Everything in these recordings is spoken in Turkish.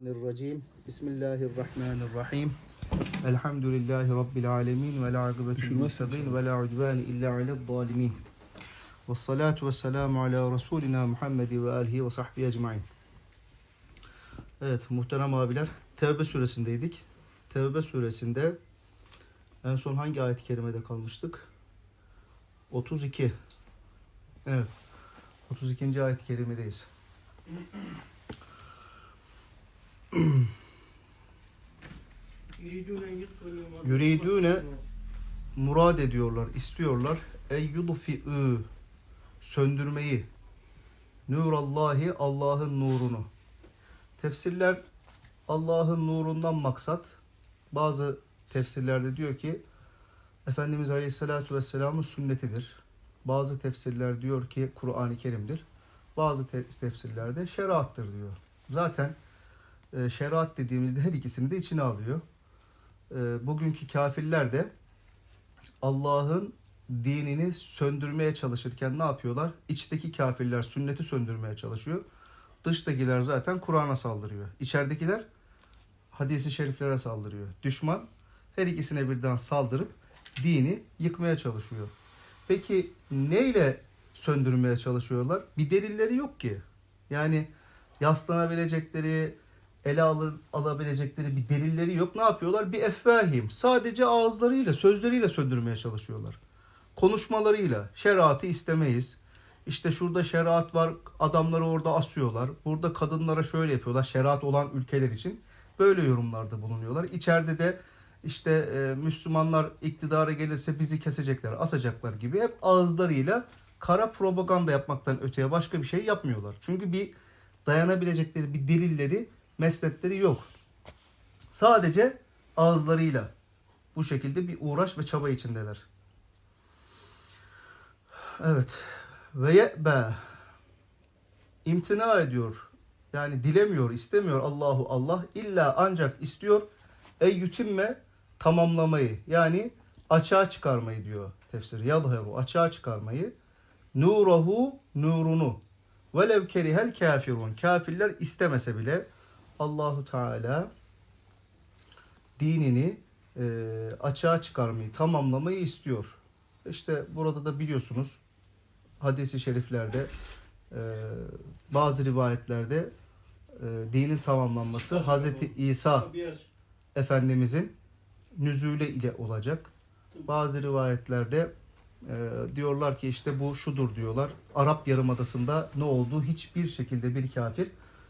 Bismillahirrahmanirrahim. Bismillahirrahmanirrahim. Elhamdülillahi Rabbil alemin. Ve la akibetul musadin ve la udvani illa alel zalimin. Ve salatu ve selamu ala Resulina Muhammedi ve alihi ve sahbihi ecmain. Evet muhterem abiler Tevbe suresindeydik. Tevbe suresinde en son hangi ayet-i kerimede kalmıştık? 32. Evet. 32. ayet-i kerimedeyiz. Yuridune murad ediyorlar, istiyorlar. Ey yudfi'ü söndürmeyi. Nurallahi Allah'ın nurunu. Tefsirler Allah'ın nurundan maksat. Bazı tefsirlerde diyor ki Efendimiz Aleyhisselatü Vesselam'ın sünnetidir. Bazı tefsirler diyor ki Kur'an-ı Kerim'dir. Bazı te- tefsirlerde şeriattır diyor. Zaten e, şeriat dediğimizde her ikisini de içine alıyor. E, bugünkü kafirler de Allah'ın dinini söndürmeye çalışırken ne yapıyorlar? İçteki kafirler sünneti söndürmeye çalışıyor. Dıştakiler zaten Kur'an'a saldırıyor. İçeridekiler hadisi şeriflere saldırıyor. Düşman her ikisine birden saldırıp dini yıkmaya çalışıyor. Peki neyle söndürmeye çalışıyorlar? Bir delilleri yok ki. Yani yaslanabilecekleri, ele alır, alabilecekleri bir delilleri yok. Ne yapıyorlar? Bir efvahim. Sadece ağızlarıyla, sözleriyle söndürmeye çalışıyorlar. Konuşmalarıyla. Şeriatı istemeyiz. İşte şurada şeriat var, adamları orada asıyorlar. Burada kadınlara şöyle yapıyorlar, şeriat olan ülkeler için. Böyle yorumlarda bulunuyorlar. İçeride de işte e, Müslümanlar iktidara gelirse bizi kesecekler, asacaklar gibi hep ağızlarıyla kara propaganda yapmaktan öteye başka bir şey yapmıyorlar. Çünkü bir dayanabilecekleri bir delilleri, mesnetleri yok. Sadece ağızlarıyla bu şekilde bir uğraş ve çaba içindeler. Evet. Ve ye'be imtina ediyor. Yani dilemiyor, istemiyor Allahu Allah. illa ancak istiyor ey yütimme tamamlamayı. Yani açığa çıkarmayı diyor tefsir. Yadheru açığa çıkarmayı. Nurahu nurunu. Velev kerihel kafirun. Kafirler istemese bile Allahu Teala dinini e, açığa çıkarmayı, tamamlamayı istiyor. İşte burada da biliyorsunuz hadisi şeriflerde e, bazı rivayetlerde e, dinin tamamlanması Hazreti İsa Efendimizin nüzule ile olacak. Bazı rivayetlerde e, diyorlar ki işte bu şudur diyorlar. Arap Yarımadası'nda ne oldu? Hiçbir şekilde bir kafir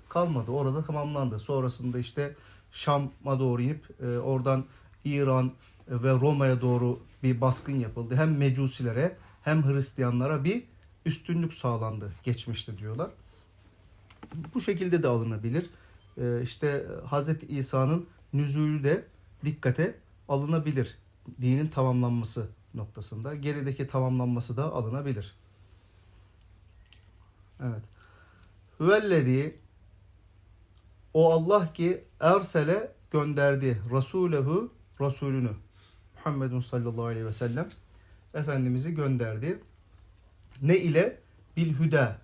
kalmadı. Orada tamamlandı. Sonrasında işte Şam'a doğru inip e, oradan İran ve Roma'ya doğru bir baskın yapıldı. Hem Mecusilere hem Hristiyanlara bir üstünlük sağlandı geçmişte diyorlar. Bu şekilde de alınabilir. E, işte Hazreti İsa'nın nüzulü de dikkate alınabilir. Dinin tamamlanması noktasında. Gerideki tamamlanması da alınabilir. Evet. Hüvellezi o Allah ki ersele gönderdi Rasulehu Resulünü Muhammedun sallallahu aleyhi ve sellem Efendimiz'i gönderdi. Ne ile? Bil hüda.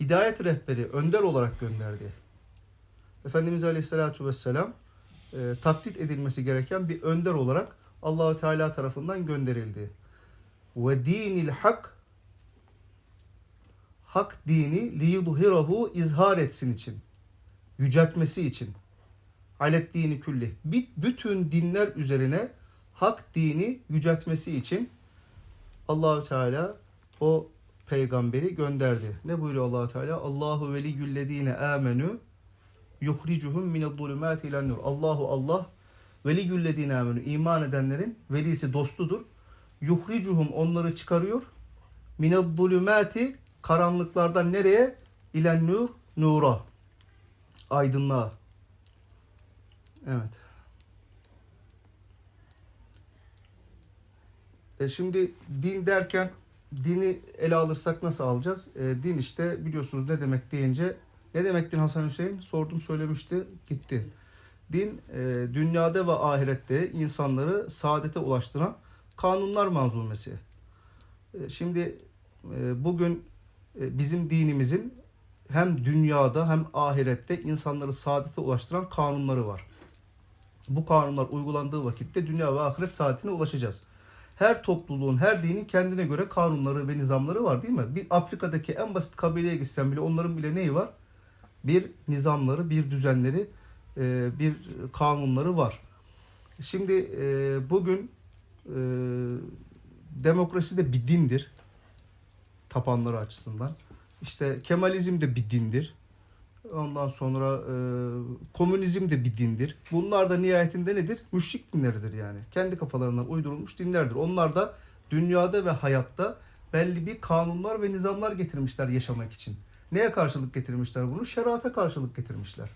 Hidayet rehberi, önder olarak gönderdi. Efendimiz aleyhissalatu vesselam e, taklit edilmesi gereken bir önder olarak Allahu Teala tarafından gönderildi. Ve dinil hak hak dini liyudhirahu izhar etsin için. Yüceltmesi için. Alet dini külli. Bütün dinler üzerine hak dini yüceltmesi için Allahu Teala o peygamberi gönderdi. Ne buyuruyor Allahu Teala? Allahu veliyyüllezine amenu yuhricuhum mined-zulumati ilen-nur. Allahu Allah veliyyüllezine amenu iman edenlerin velisi dostudur. Yuhricuhum onları çıkarıyor. Mined-zulumati karanlıklardan nereye? İlen nur nura. Aydınlığa. Evet. E şimdi din derken dini ele alırsak nasıl alacağız? E, din işte biliyorsunuz ne demek deyince ne demek din Hasan Hüseyin? Sordum söylemişti gitti. Din e, dünyada ve ahirette insanları saadete ulaştıran kanunlar manzumesi. E, şimdi e, bugün e, bizim dinimizin hem dünyada hem ahirette insanları saadete ulaştıran kanunları var. Bu kanunlar uygulandığı vakitte dünya ve ahiret saadetine ulaşacağız. Her topluluğun, her dinin kendine göre kanunları ve nizamları var değil mi? Bir Afrika'daki en basit kabileye gitsen bile onların bile neyi var? Bir nizamları, bir düzenleri, e, bir kanunları var. Şimdi e, bugün e, demokrasi de bir dindir. Tapanları açısından. İşte Kemalizm de bir dindir. Ondan sonra e, komünizm de bir dindir. Bunlar da nihayetinde nedir? Müşrik dinleridir yani. Kendi kafalarından uydurulmuş dinlerdir. Onlar da dünyada ve hayatta belli bir kanunlar ve nizamlar getirmişler yaşamak için. Neye karşılık getirmişler bunu? Şerata karşılık getirmişler.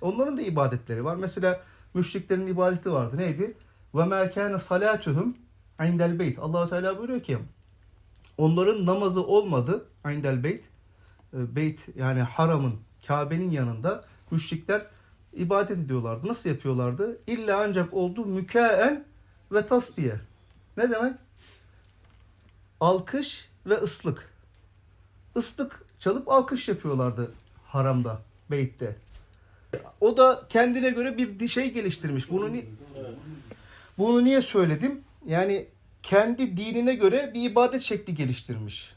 Onların da ibadetleri var. Mesela müşriklerin ibadeti vardı. Neydi? Ve mâ kâne salâtuhum indel beyt. allah Teala buyuruyor ki onların namazı olmadı indel beyt. E, Beyt yani haramın, Kabe'nin yanında müşrikler ibadet ediyorlardı. Nasıl yapıyorlardı? İlla ancak oldu mükaen ve tas diye. Ne demek? Alkış ve ıslık. Islık çalıp alkış yapıyorlardı haramda, beytte. O da kendine göre bir şey geliştirmiş. Bunu ni- bunu niye söyledim? Yani kendi dinine göre bir ibadet şekli geliştirmiş.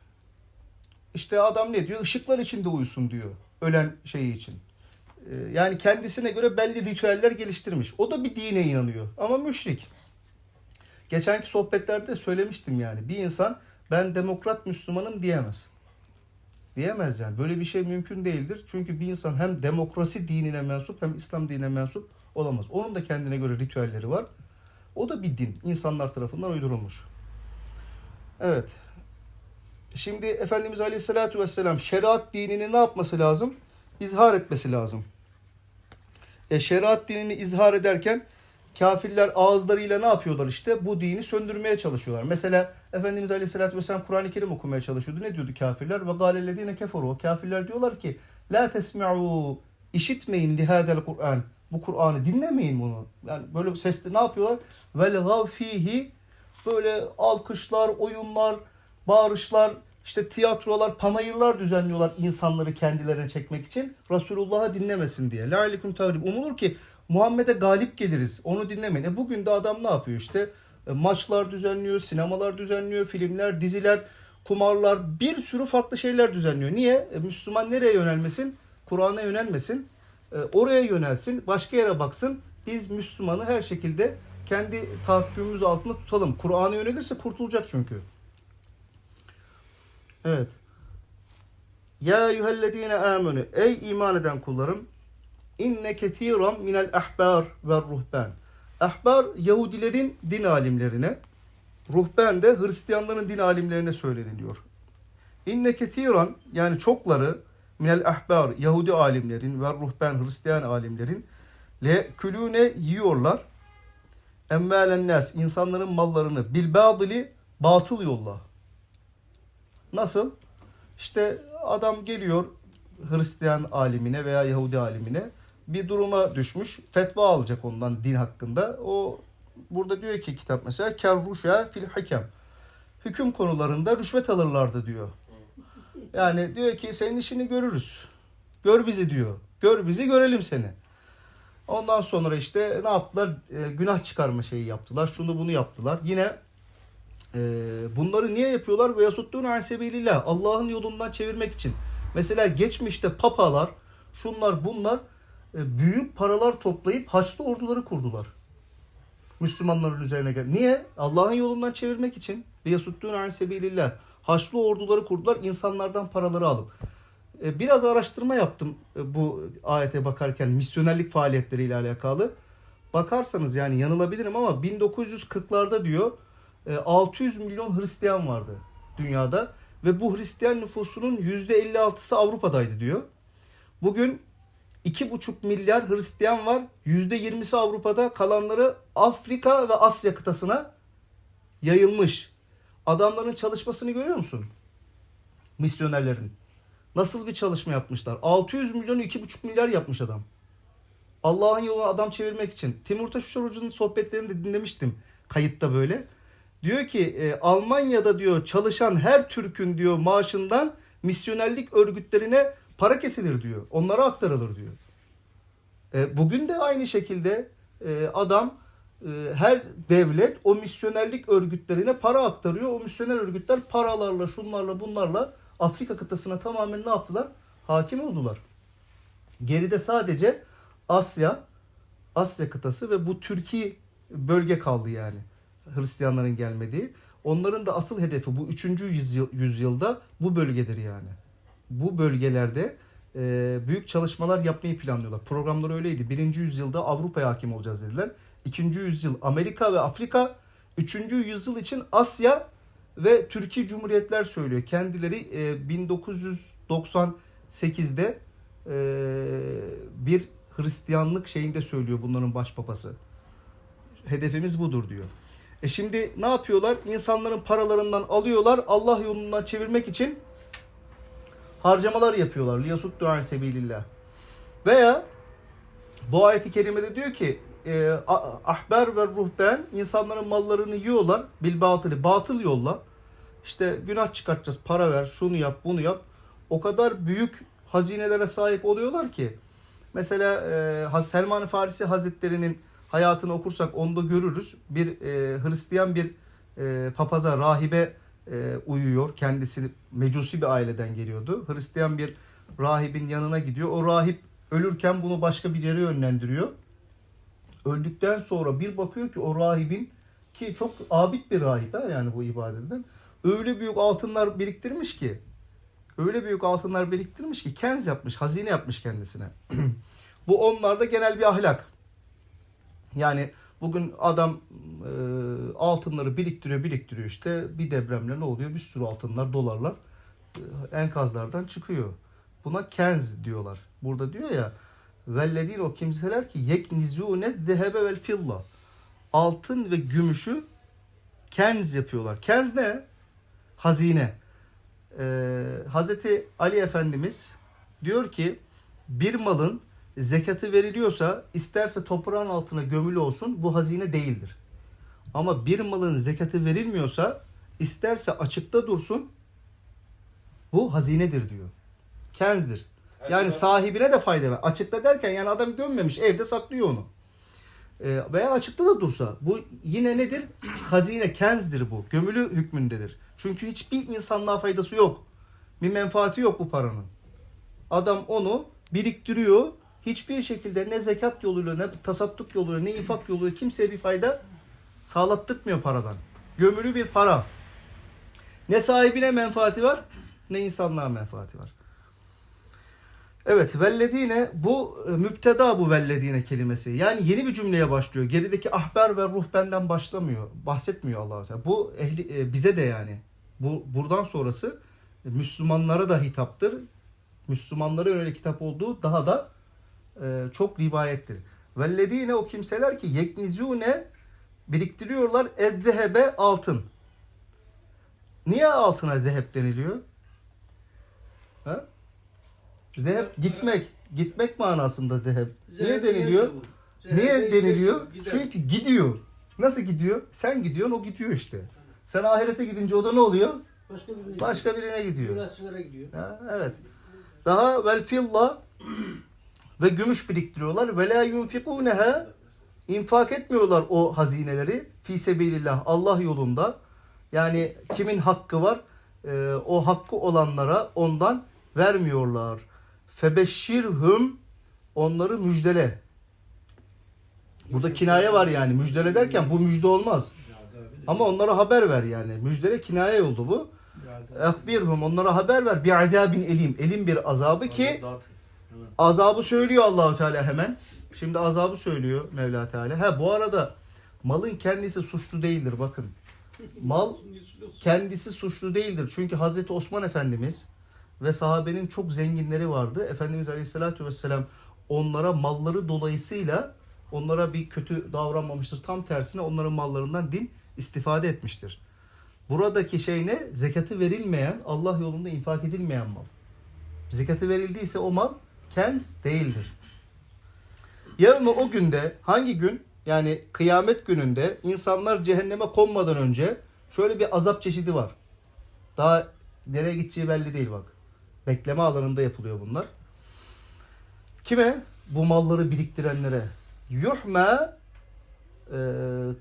İşte adam ne diyor? Işıklar içinde uyusun diyor. Ölen şeyi için. Ee, Yani kendisine göre belli ritüeller geliştirmiş. O da bir dine inanıyor. Ama müşrik. Geçenki sohbetlerde söylemiştim yani. Bir insan ben demokrat Müslümanım diyemez. Diyemez yani. Böyle bir şey mümkün değildir. Çünkü bir insan hem demokrasi dinine mensup hem İslam dinine mensup olamaz. Onun da kendine göre ritüelleri var. O da bir din. insanlar tarafından uydurulmuş. Evet. Şimdi Efendimiz Aleyhisselatü Vesselam şeriat dinini ne yapması lazım? İzhar etmesi lazım. E, şeriat dinini izhar ederken kafirler ağızlarıyla ne yapıyorlar işte? Bu dini söndürmeye çalışıyorlar. Mesela Efendimiz Aleyhisselatü Vesselam Kur'an-ı Kerim okumaya çalışıyordu. Ne diyordu kafirler? Ve gâlellezîne keferu. Kafirler diyorlar ki La tesmi'u işitmeyin lihâdel Kur'an. Bu Kur'an'ı dinlemeyin bunu. Yani böyle sesle ne yapıyorlar? Vel gav fihi böyle alkışlar, oyunlar, bağırışlar, işte tiyatrolar, panayırlar düzenliyorlar insanları kendilerine çekmek için. Resulullah'ı dinlemesin diye. La aleyküm tavrib. Umulur ki Muhammed'e galip geliriz. Onu dinlemeyin. E bugün de adam ne yapıyor işte? E, maçlar düzenliyor, sinemalar düzenliyor, filmler, diziler, kumarlar, bir sürü farklı şeyler düzenliyor. Niye? E, Müslüman nereye yönelmesin? Kur'an'a yönelmesin. E, oraya yönelsin, başka yere baksın. Biz Müslümanı her şekilde kendi tahakkümümüz altında tutalım. Kur'an'a yönelirse kurtulacak çünkü. Evet. Ya eyyühellezine amenu. Ey iman eden kullarım. İnne ketiran minel ahbar ve ruhban. Ahbar Yahudilerin din alimlerine, ruhben de Hristiyanların din alimlerine söyleniliyor. İnne ketiran yani çokları minel ahbar Yahudi alimlerin ve ruhben Hristiyan alimlerin le külüne yiyorlar. Emmalen nas insanların mallarını bil badili batıl yolla. Nasıl? İşte adam geliyor Hristiyan alimine veya Yahudi alimine bir duruma düşmüş. Fetva alacak ondan din hakkında. O burada diyor ki kitap mesela kerruşa fil hakem. Hüküm konularında rüşvet alırlardı diyor. Yani diyor ki senin işini görürüz. Gör bizi diyor. Gör bizi görelim seni. Ondan sonra işte ne yaptılar? E, günah çıkarma şeyi yaptılar. Şunu bunu yaptılar. Yine e, bunları niye yapıyorlar? Ve yasuttun asebilillah. Allah'ın yolundan çevirmek için. Mesela geçmişte papalar, şunlar bunlar e, büyük paralar toplayıp haçlı orduları kurdular. Müslümanların üzerine gel. Niye? Allah'ın yolundan çevirmek için. Ve yasuttun asebilillah. Haçlı orduları kurdular insanlardan paraları alıp. E, Biraz araştırma yaptım e, bu ayete bakarken misyonerlik faaliyetleriyle alakalı. Bakarsanız yani yanılabilirim ama 1940'larda diyor 600 milyon Hristiyan vardı dünyada ve bu Hristiyan nüfusunun %56'sı Avrupa'daydı diyor. Bugün 2,5 milyar Hristiyan var. %20'si Avrupa'da, kalanları Afrika ve Asya kıtasına yayılmış. Adamların çalışmasını görüyor musun? Misyonerlerin. Nasıl bir çalışma yapmışlar? 600 milyon 2,5 milyar yapmış adam. Allah'ın yoluna adam çevirmek için. Timur Taşuşar Hoca'nın sohbetlerini de dinlemiştim kayıtta böyle. Diyor ki e, Almanya'da diyor çalışan her Türk'ün diyor maaşından misyonerlik örgütlerine para kesilir diyor. Onlara aktarılır diyor. E, bugün de aynı şekilde e, adam e, her devlet o misyonerlik örgütlerine para aktarıyor. O misyoner örgütler paralarla, şunlarla, bunlarla Afrika kıtasına tamamen ne yaptılar? Hakim oldular. Geride sadece Asya, Asya kıtası ve bu Türkiye bölge kaldı yani. Hristiyanların gelmediği. Onların da asıl hedefi bu 3. yüzyıl, yüzyılda bu bölgedir yani. Bu bölgelerde e, büyük çalışmalar yapmayı planlıyorlar. Programlar öyleydi. Birinci yüzyılda Avrupa'ya hakim olacağız dediler. İkinci yüzyıl Amerika ve Afrika. Üçüncü yüzyıl için Asya ve Türkiye Cumhuriyetler söylüyor. Kendileri e, 1998'de e, bir Hristiyanlık şeyinde söylüyor bunların başpapası. Hedefimiz budur diyor. E şimdi ne yapıyorlar? İnsanların paralarından alıyorlar. Allah yolundan çevirmek için harcamalar yapıyorlar. Liyasut dua sebilillah. Veya bu ayeti kerimede diyor ki e, ahber ve ruhben insanların mallarını yiyorlar bil batılı batıl yolla. İşte günah çıkartacağız para ver şunu yap bunu yap. O kadar büyük hazinelere sahip oluyorlar ki. Mesela e, Selman-ı Farisi Hazretleri'nin hayatını okursak onda görürüz. Bir e, Hristiyan bir e, papaza, rahibe e, uyuyor. Kendisi mecusi bir aileden geliyordu. Hristiyan bir rahibin yanına gidiyor. O rahip ölürken bunu başka bir yere yönlendiriyor. Öldükten sonra bir bakıyor ki o rahibin ki çok abid bir rahip ha yani bu ibadetten. Öyle büyük altınlar biriktirmiş ki öyle büyük altınlar biriktirmiş ki kenz yapmış, hazine yapmış kendisine. bu onlarda genel bir ahlak. Yani bugün adam e, altınları biriktiriyor, biriktiriyor işte bir depremle ne oluyor? Bir sürü altınlar, dolarlar e, enkazlardan çıkıyor. Buna kenz diyorlar. Burada diyor ya vellediğin o kimseler ki yeknizune zehebe vel filla. Altın ve gümüşü kenz yapıyorlar. Kenz ne? Hazine. Ee, Hazreti Ali Efendimiz diyor ki bir malın zekatı veriliyorsa isterse toprağın altına gömülü olsun bu hazine değildir. Ama bir malın zekatı verilmiyorsa isterse açıkta dursun bu hazinedir diyor. Kenzdir. Yani sahibine de fayda ver. Açıkta derken yani adam gömmemiş evde saklıyor onu. Ee, veya açıkta da dursa bu yine nedir? Hazine, kenzdir bu. Gömülü hükmündedir. Çünkü hiçbir insanlığa faydası yok. Bir menfaati yok bu paranın. Adam onu biriktiriyor. Hiçbir şekilde ne zekat yoluyla ne tasadduk yoluyla ne infak yoluyla kimseye bir fayda sağlattırmıyor paradan. Gömülü bir para. Ne sahibine menfaati var ne insanlığa menfaati var. Evet vellediğine bu e, müpteda bu vellediğine kelimesi. Yani yeni bir cümleye başlıyor. Gerideki ahber ve ruhbenden başlamıyor. Bahsetmiyor Allah Teala. Bu ehli, e, bize de yani. Bu buradan sonrası e, Müslümanlara da hitaptır. Müslümanlara yönelik kitap olduğu daha da e, çok rivayettir. Vellediğine o kimseler ki yeknizune biriktiriyorlar eddehebe altın. Niye altına zehep deniliyor? Ha? Zehep gitmek. Gitmek manasında zehep. Niye deniliyor? Niye deniliyor? Çünkü gidiyor. Nasıl gidiyor? Sen gidiyorsun o gidiyor işte. Sen ahirete gidince o da ne oluyor? Başka birine Başka birine gidiyor. Gidiyor. Ha, evet. Daha vel filla ve gümüş biriktiriyorlar. Ve la yunfikuneha infak etmiyorlar o hazineleri fi sebilillah Allah yolunda. Yani kimin hakkı var? Ee, o hakkı olanlara ondan vermiyorlar. Febeşşirhum onları müjdele. Burada kinaye var yani. Müjdele derken bu müjde olmaz. Ama onlara haber ver yani. Müjdele kinaye oldu bu. Ehbirhum onlara haber ver bir azabin elim. Elim bir azabı ki azabı söylüyor Allahu Teala hemen. Şimdi azabı söylüyor Mevla Teala. Ha bu arada malın kendisi suçlu değildir bakın. Mal kendisi suçlu değildir. Çünkü Hazreti Osman Efendimiz ve sahabenin çok zenginleri vardı. Efendimiz Aleyhisselatü Vesselam onlara malları dolayısıyla onlara bir kötü davranmamıştır. Tam tersine onların mallarından din istifade etmiştir. Buradaki şey ne? Zekatı verilmeyen, Allah yolunda infak edilmeyen mal. Zekatı verildiyse o mal kenz değildir. Yarın o günde hangi gün? Yani kıyamet gününde insanlar cehenneme konmadan önce şöyle bir azap çeşidi var. Daha nereye gideceği belli değil bak. Bekleme alanında yapılıyor bunlar. Kime? Bu malları biriktirenlere. Yuhme e,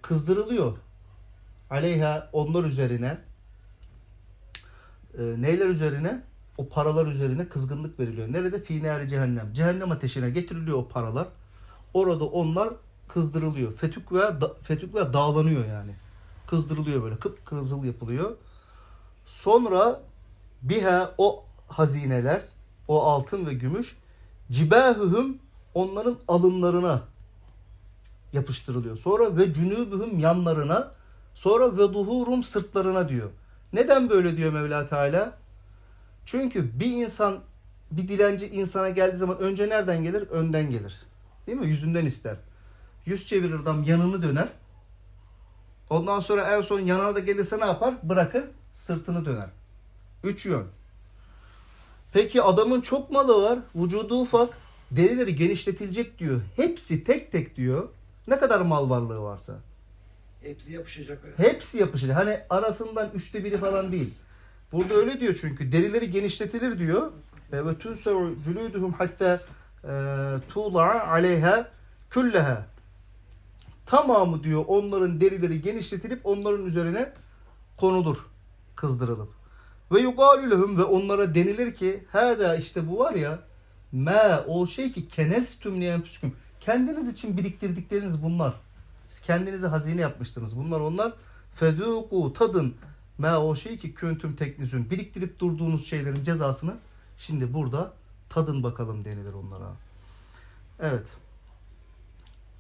kızdırılıyor. Aleyha onlar üzerine. E, neyler üzerine? O paralar üzerine kızgınlık veriliyor. Nerede? Fînâri cehennem. Cehennem ateşine getiriliyor o paralar. Orada onlar kızdırılıyor. Fetük ve da, fetük ve dağlanıyor yani. Kızdırılıyor böyle. Kıpkırmızıl yapılıyor. Sonra biha o hazineler, o altın ve gümüş cibahühüm onların alınlarına yapıştırılıyor. Sonra ve cünübühüm yanlarına, sonra ve duhurum sırtlarına diyor. Neden böyle diyor Mevla Teala? Çünkü bir insan bir dilenci insana geldiği zaman önce nereden gelir? Önden gelir. Değil mi? Yüzünden ister. Yüz çevirir adam yanını döner. Ondan sonra en son yanına da gelirse ne yapar? Bırakır sırtını döner. Üç yön. Peki adamın çok malı var. Vücudu ufak. Derileri genişletilecek diyor. Hepsi tek tek diyor. Ne kadar mal varlığı varsa. Hepsi yapışacak öyle. Hepsi yapışır. Hani arasından üçte biri falan değil. Burada öyle diyor çünkü. Derileri genişletilir diyor. Ve tüse'u cülüdühüm hatta e, tuğla aleyha külleha. Tamamı diyor onların derileri genişletilip onların üzerine konulur. Kızdırılıp. Ve yugalü lehum ve onlara denilir ki hada işte bu var ya ma o şey ki kenestüm li enfusikum. Kendiniz için biriktirdikleriniz bunlar. Siz kendinize hazine yapmıştınız. Bunlar onlar feduku tadın ma o şey ki küntüm teknizün. Biriktirip durduğunuz şeylerin cezasını şimdi burada tadın bakalım denilir onlara. Evet.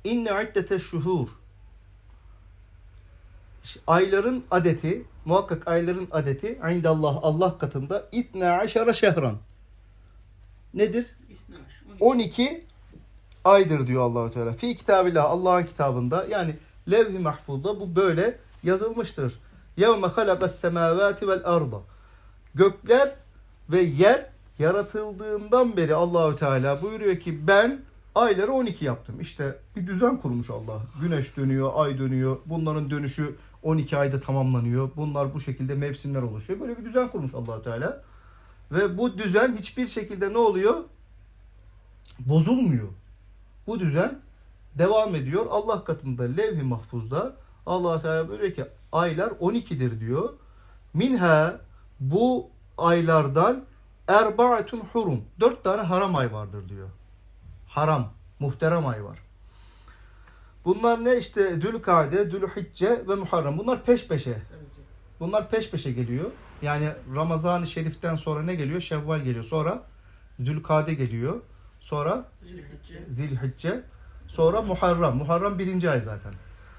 İnne iddete şuhur. Ayların adeti, muhakkak ayların adeti indallah Allah katında itne aşara şehran. Nedir? 12 aydır diyor Allahu Teala. Fi kitabillah Allah'ın kitabında yani levh-i mahfuzda bu böyle yazılmıştır. Halakas semavati vel arda. Gökler ve yer yaratıldığından beri Allahü Teala buyuruyor ki ben ayları 12 yaptım. İşte bir düzen kurmuş Allah. Güneş dönüyor, ay dönüyor. Bunların dönüşü 12 ayda tamamlanıyor. Bunlar bu şekilde mevsimler oluşuyor. Böyle bir düzen kurmuş Allahü Teala. Ve bu düzen hiçbir şekilde ne oluyor? Bozulmuyor. Bu düzen devam ediyor. Allah katında levh-i mahfuzda Allah Teala böyle ki aylar 12'dir diyor. Minha bu aylardan erbaatun hurum. Dört tane haram ay vardır diyor. Haram, muhterem ay var. Bunlar ne işte Dülkade, Dülhicce ve Muharrem. Bunlar peş peşe. Bunlar peş peşe geliyor. Yani Ramazan-ı Şerif'ten sonra ne geliyor? Şevval geliyor. Sonra Dülkade geliyor. Sonra Zilhicce. Sonra Muharrem. Muharrem birinci ay zaten.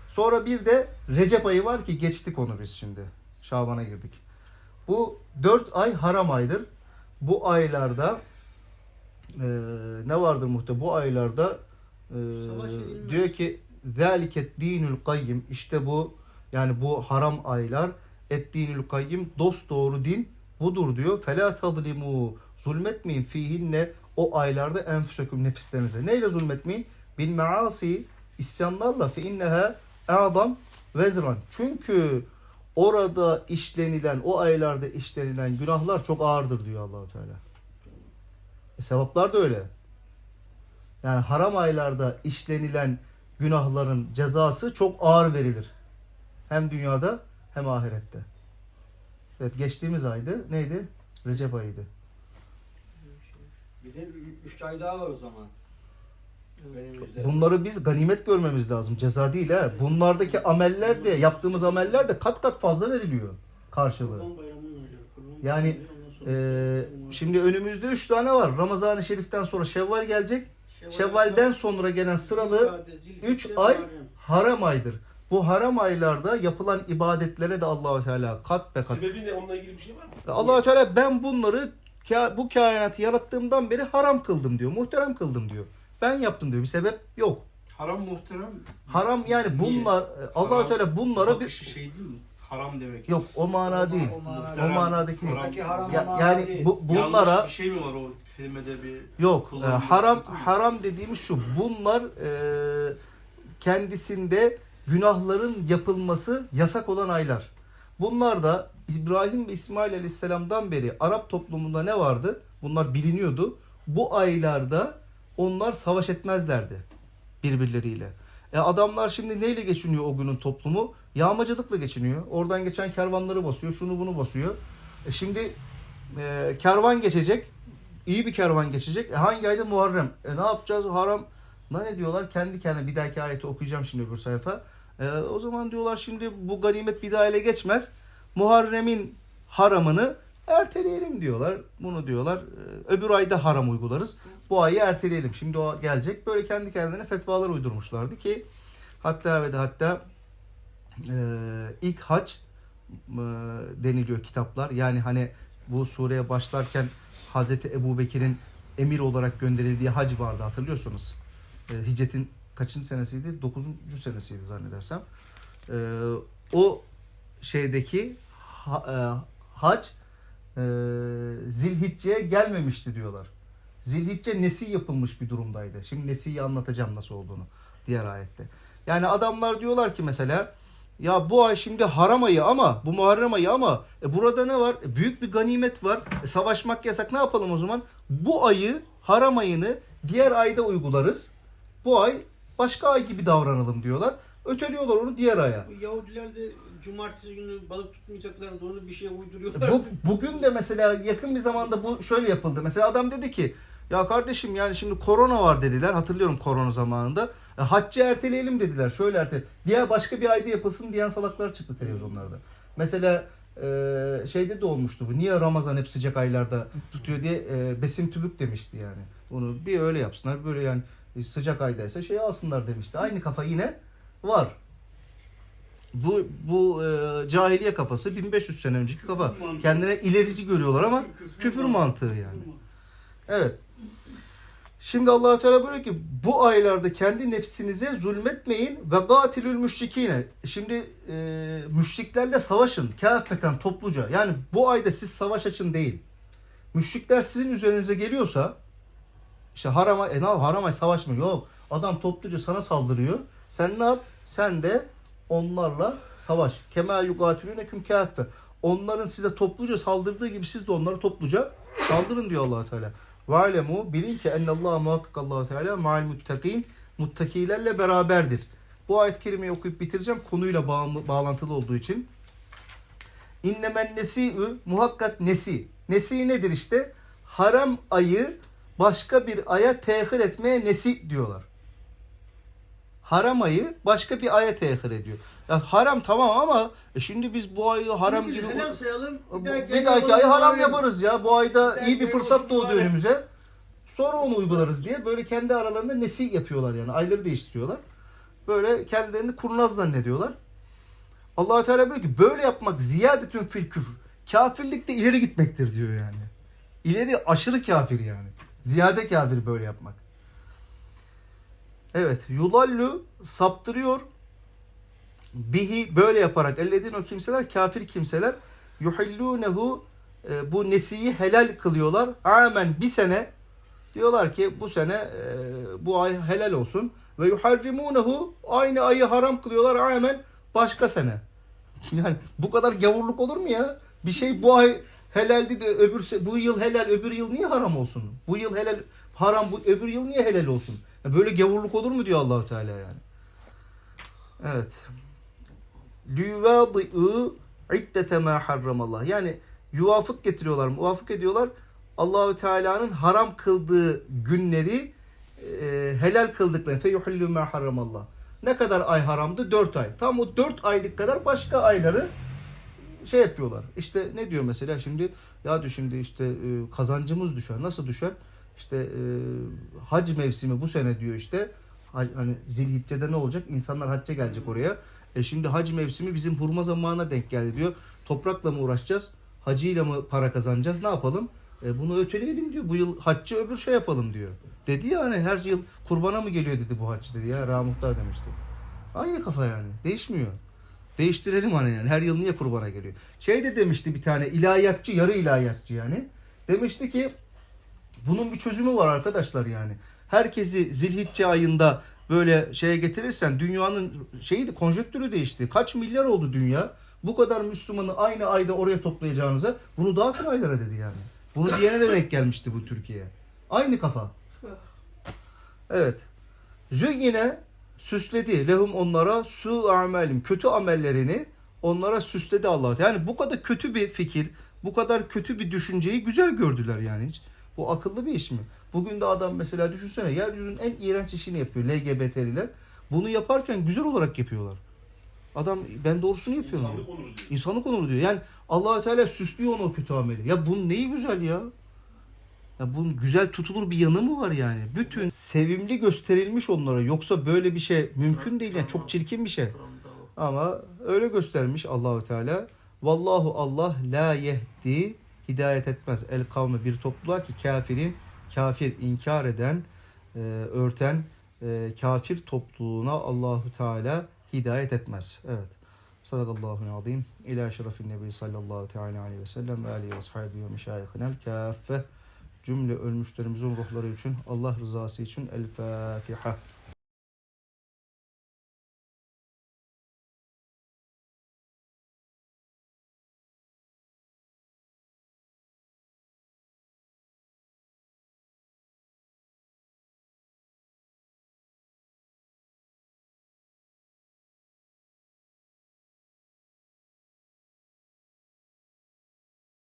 Sonra bir de Recep ayı var ki geçtik onu biz şimdi. Şaban'a girdik. Bu dört ay haram aydır. Bu aylarda e, ne vardır muhte? Bu aylarda e, diyor ki zaliket dinül kayyim işte bu yani bu haram aylar et dinül kayyim dost doğru din budur diyor. Fela tadlimu zulmetmeyin fihinne o aylarda enfüseküm nefislerinize. Neyle zulmetmeyin? Bil measi isyanlarla fe inneha adam vezran. Çünkü orada işlenilen, o aylarda işlenilen günahlar çok ağırdır diyor Allahu Teala. E, sevaplar da öyle. Yani haram aylarda işlenilen günahların cezası çok ağır verilir. Hem dünyada hem ahirette. Evet geçtiğimiz aydı. Neydi? Recep ayıydı. Bir de üç ay daha var o zaman. Bunları biz ganimet görmemiz lazım. Ceza değil ha. Bunlardaki ameller de yaptığımız ameller de kat kat fazla veriliyor karşılığı. Yani Ee, şimdi önümüzde 3 tane var. Ramazan-ı Şerif'ten sonra Şevval gelecek. Şevval'den sonra gelen sıralı 3 ay haram aydır. Bu haram aylarda yapılan ibadetlere de Allahu Teala kat be kat. Sebebi ne? Onunla ilgili bir şey var mı? Allahu Teala ben bunları bu kainatı yarattığımdan beri haram kıldım diyor. Muhterem kıldım diyor. Ben yaptım diyor. Bir sebep yok. Haram muhterem. Haram yani Niye? bunlar Allahu Haram Teala bunlara bir şey değil mi? Haram demek. yok o mana değil. O manada- O manadaki değil. Buradaki haram Ya- ama yani değil. bu, bunlara Yanlış bir şey mi var o kelimede bir Yok. e, Kullanılması haram mı? haram dediğimiz şu. Bunlar e, kendisinde günahların yapılması yasak olan aylar. Bunlar da İbrahim ve İsmail Aleyhisselam'dan beri Arap toplumunda ne vardı? Bunlar biliniyordu. Bu aylarda onlar savaş etmezlerdi birbirleriyle. E adamlar şimdi neyle geçiniyor o günün toplumu? Yağmacılıkla geçiniyor. Oradan geçen kervanları basıyor, şunu bunu basıyor. E şimdi e, kervan geçecek, iyi bir kervan geçecek. E hangi ayda Muharrem? E ne yapacağız? Haram. Ne diyorlar? Kendi kendine bir dahaki ayeti okuyacağım şimdi öbür sayfa. E, o zaman diyorlar şimdi bu ganimet bir daha ele geçmez. Muharrem'in haramını erteleyelim diyorlar. Bunu diyorlar. E, öbür ayda haram uygularız. Bu ayı erteleyelim. Şimdi o gelecek. Böyle kendi kendine fetvalar uydurmuşlardı ki hatta ve de hatta e, ilk hac e, deniliyor kitaplar. Yani hani bu sureye başlarken Hazreti Ebu Bekir'in emir olarak gönderildiği hac vardı hatırlıyorsunuz. E, hicretin kaçıncı senesiydi? Dokuzuncu senesiydi zannedersem. E, o şeydeki ha, e, hac e, Zilhicce'ye gelmemişti diyorlar. Zilhicce nesi yapılmış bir durumdaydı. Şimdi nesiyi anlatacağım nasıl olduğunu diğer ayette. Yani adamlar diyorlar ki mesela ya bu ay şimdi haram ayı ama bu Muharrem ayı ama e burada ne var? E büyük bir ganimet var. E savaşmak yasak. Ne yapalım o zaman? Bu ayı haram ayını diğer ayda uygularız. Bu ay başka ay gibi davranalım diyorlar. Öteliyorlar onu diğer aya. Yahudiler de cumartesi günü balık tutmayacaklarını doğru bir şeye uyduruyorlar. Bu, bugün de mesela yakın bir zamanda bu şöyle yapıldı. Mesela adam dedi ki ya kardeşim yani şimdi korona var dediler. Hatırlıyorum korona zamanında. E, haccı erteleyelim dediler. Şöyle erte. Diğer başka bir ayda yapılsın diyen salaklar çıktı televizyonlarda. Mesela e, şeyde de olmuştu bu. Niye Ramazan hep sıcak aylarda tutuyor diye e, Besim Tübük demişti yani. Bunu bir öyle yapsınlar. Böyle yani sıcak aydaysa şey alsınlar demişti. Aynı kafa yine var. Bu bu e, cahiliye kafası 1500 sene önceki kafa. Kendine ilerici görüyorlar ama küfür mantığı yani. Evet. Şimdi allah Teala buyuruyor ki bu aylarda kendi nefsinize zulmetmeyin ve gatilül müşrikine. Şimdi e, müşriklerle savaşın kâfeten topluca. Yani bu ayda siz savaş açın değil. Müşrikler sizin üzerinize geliyorsa işte harama, e ne yap, haram ay savaş mı? Yok. Adam topluca sana saldırıyor. Sen ne yap? Sen de onlarla savaş. Kema yugatilüneküm kâffe. Onların size topluca saldırdığı gibi siz de onları topluca saldırın diyor allah Teala. Ve alemu bilin ki ennallâhe muhakkak allah Teala ma'al muttakin muttakilerle beraberdir. Bu ayet kelimeyi okuyup bitireceğim konuyla bağlı, bağlantılı olduğu için. İnnemen nesi'ü muhakkak nesi. Nesi nedir işte? Haram ayı başka bir aya tehir etmeye nesi diyorlar. Haram ayı başka bir aya tehir ediyor. Ya haram tamam ama e şimdi biz bu ayı haram Biz gibi helal sayalım. Bir dahaki, bir dahaki ayı haram yaparız. ya. Bu ayda iyi bir fırsat doğdu önümüze. Sonra onu uygularız diye böyle kendi aralarında nesi yapıyorlar yani. Ayları değiştiriyorlar. Böyle kendilerini kurnaz zannediyorlar. allah Teala diyor ki böyle yapmak ziyadetün fil küfür. Kafirlikte ileri gitmektir diyor yani. İleri aşırı kafir yani. Ziyade kafir böyle yapmak. Evet. Yulallu saptırıyor. Bihi böyle yaparak ellediğin o kimseler kafir kimseler yuhillunehu e, bu nesiyi helal kılıyorlar. Amen bir sene diyorlar ki bu sene e, bu ay helal olsun ve yuharrimunehu aynı ayı haram kılıyorlar. Amen başka sene. Yani bu kadar gavurluk olur mu ya? Bir şey bu ay helaldi de öbür bu yıl helal öbür yıl niye haram olsun? Bu yıl helal haram bu öbür yıl niye helal olsun? Ya böyle gavurluk olur mu diyor Allahu Teala yani. Evet. Lüvâdi'ı iddete mâ harramallah. Yani yuvafık getiriyorlar, muvafık ediyorlar. Allahu Teala'nın haram kıldığı günleri e, helal kıldıklarını fe yuhillu mâ harramallah. Ne kadar ay haramdı? 4 ay. Tam o 4 aylık kadar başka ayları şey yapıyorlar. İşte ne diyor mesela şimdi ya diyor şimdi işte e, kazancımız düşer. Nasıl düşer? İşte e, hac mevsimi bu sene diyor işte. Ha- Hani Zilhicce'de ne olacak? İnsanlar hacca gelecek oraya. E şimdi hac mevsimi bizim hurma zamanına denk geldi diyor. Toprakla mı uğraşacağız? Hacıyla mı para kazanacağız? Ne yapalım? E bunu öteleyelim diyor. Bu yıl haccı öbür şey yapalım diyor. Dedi ya hani her yıl kurbana mı geliyor dedi bu hac dedi ya. Rahmuhtar demişti. Aynı kafa yani. Değişmiyor. Değiştirelim hani yani. Her yıl niye kurbana geliyor? Şey de demişti bir tane ilahiyatçı, yarı ilahiyatçı yani. Demişti ki bunun bir çözümü var arkadaşlar yani. Herkesi Zilhicce ayında böyle şeye getirirsen dünyanın şeyi de konjonktürü değişti. Kaç milyar oldu dünya? Bu kadar Müslümanı aynı ayda oraya toplayacağınıza bunu dağıtın aylara dedi yani. Bunu diyene de denk gelmişti bu Türkiye. Aynı kafa. Evet. Züyyine süsledi lehum onlara su amelim kötü amellerini onlara süsledi Allah. Yani bu kadar kötü bir fikir, bu kadar kötü bir düşünceyi güzel gördüler yani hiç. Bu akıllı bir iş mi? Bugün de adam mesela düşünsene yeryüzünün en iğrenç işini yapıyor LGBT'liler. Bunu yaparken güzel olarak yapıyorlar. Adam ben doğrusunu yapıyorum diyor. İnsanlık onuru diyor. İnsanlık onuru diyor. Yani allah Teala süslüyor onu o kötü ameli. Ya bunun neyi güzel ya? Ya bunun güzel tutulur bir yanı mı var yani? Bütün sevimli gösterilmiş onlara. Yoksa böyle bir şey mümkün değil. Yani çok çirkin bir şey. Ama öyle göstermiş Allahu Teala. Vallahu Allah la yehdi hidayet etmez el kavme bir topluluğa ki kafirin kafir inkar eden e, örten e, kafir topluluğuna Allahu Teala hidayet etmez. Evet. Sadakallahu azim. İlâ şerefin nebi sallallahu teala aleyhi ve sellem ve aleyhi ve sahibi ve meşayihinel kâffe. Cümle ölmüşlerimizin ruhları için Allah rızası için El Fatiha.